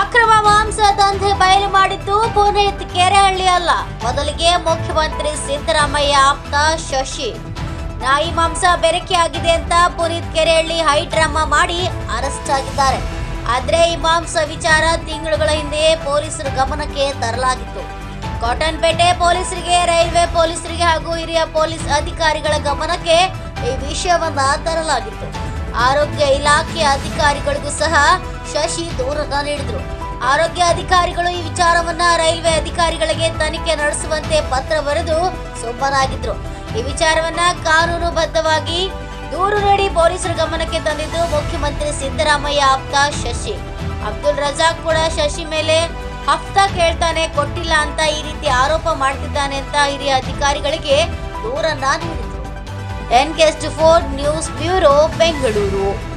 ಅಕ್ರಮ ಮಾಂಸ ದಂಧೆ ಬಯಲು ಮಾಡಿದ್ದು ಪುನೀತ್ ಕೆರೆಹಳ್ಳಿ ಅಲ್ಲ. ಮೊದಲಿಗೆ ಮುಖ್ಯಮಂತ್ರಿ ಸಿದ್ದರಾಮಯ್ಯ ಆಪ್ತ ಶಶಿ. ನಾಯಿ ಮಾಂಸ ಬೆರಕೆ ಆಗಿದೆ ಅಂತ ಪುನೀತ್ ಕೆರೆಹಳ್ಳಿ ಹೈ ಡ್ರಾಮಾ ಮಾಡಿ ಅರೆಸ್ಟ್ ಆಗಿದ್ದಾರೆ. ಆದ್ರೆ ಈ ಮಾಂಸ ವಿಚಾರ ತಿಂಗಳುಗಳ ಹಿಂದೆಯೇ ಪೊಲೀಸರ ಗಮನಕ್ಕೆ ತರಲಾಗಿತ್ತು. ಕಾಟನ್ಪೇಟೆ ಪೊಲೀಸರಿಗೆ, ರೈಲ್ವೆ ಪೊಲೀಸರಿಗೆ ಹಾಗೂ ಹಿರಿಯ ಪೊಲೀಸ್ ಅಧಿಕಾರಿಗಳ ಗಮನಕ್ಕೆ ಈ ವಿಷಯವನ್ನ ತರಲಾಗಿತ್ತು. ಆರೋಗ್ಯ ಇಲಾಖೆ ಅಧಿಕಾರಿಗಳಿಗೂ ಸಹ ಶಶಿ ದೂರನ್ನ ನೀಡಿದ್ರು. ಆರೋಗ್ಯ ಅಧಿಕಾರಿಗಳು ಈ ವಿಚಾರವನ್ನ ರೈಲ್ವೆ ಅಧಿಕಾರಿಗಳಿಗೆ ತನಿಖೆ ನಡೆಸುವಂತೆ ಪತ್ರ ಬರೆದು ಸುಮ್ಮನಾಗಿದ್ರು. ಈ ವಿಚಾರವನ್ನ ಕಾನೂನುಬದ್ಧವಾಗಿ ದೂರು ನೀಡಿ ಪೊಲೀಸರ ಗಮನಕ್ಕೆ ತಂದಿದ್ದು ಮುಖ್ಯಮಂತ್ರಿ ಸಿದ್ದರಾಮಯ್ಯ ಆಪ್ತ ಶಶಿ. ಅಬ್ದುಲ್ ರಜಾಕ್ ಕೂಡ ಶಶಿ ಮೇಲೆ ಹಫ್ತಾ ಕೇಳ್ತಾನೆ, ಕೊಟ್ಟಿಲ್ಲ ಅಂತ ಈ ರೀತಿ ಆರೋಪ ಮಾಡ್ತಿದ್ದಾನೆ ಅಂತ ಹಿರಿಯ ಅಧಿಕಾರಿಗಳಿಗೆ ದೂರನ್ನ ನೀಡಿದ್ರು. N four news bureau Bengaluru.